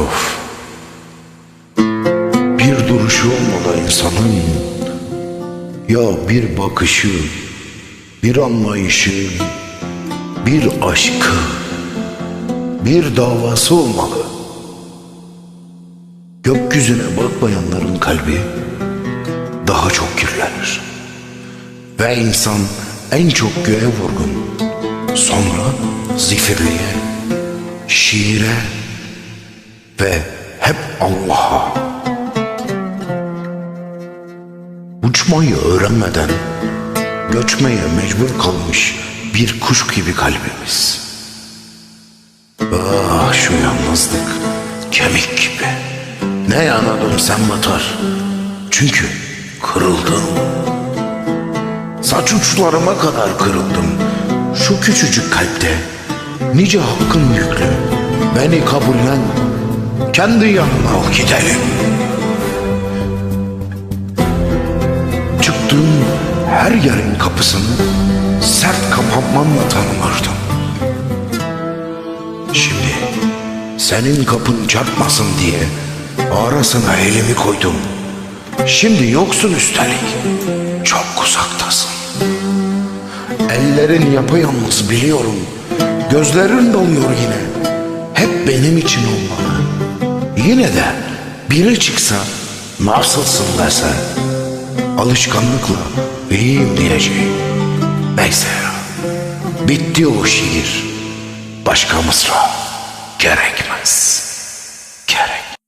Of. Bir duruşu olmadan insanın ya bir bakışı, bir anlayışı, bir aşkı, bir davası olmalı. Gökyüzüne bakmayanların kalbi daha çok kirlenir. Ve insan en çok göğe vurgun, sonra zifirliğe, şiire, ve hep Allah'a. Uçmayı öğrenmeden göçmeye mecbur kalmış bir kuş gibi kalbimiz. Ah şu yalnızlık kemik gibi. Ne yana dönsem batar. Çünkü kırıldım. Saç uçlarıma kadar kırıldım. Şu küçücük kalpte nice hakkın yüklü. Beni kabullen. Kendi yanına al gidelim. Çıktığım her yerin kapısını sert kapanmamla tanımırdım. Şimdi senin kapın çarpmasın diye arasına elimi koydum. Şimdi yoksun üstelik. Çok uzaktasın. Ellerin yapayalnız biliyorum. Gözlerin doluyor yine. Hep benim için olmalı. Yine de biri çıksa nasılsın dese alışkanlıkla iyiyim diyeceğim. Neyse. Bitti o şiir. Başka mısra gerekmez. Gerek.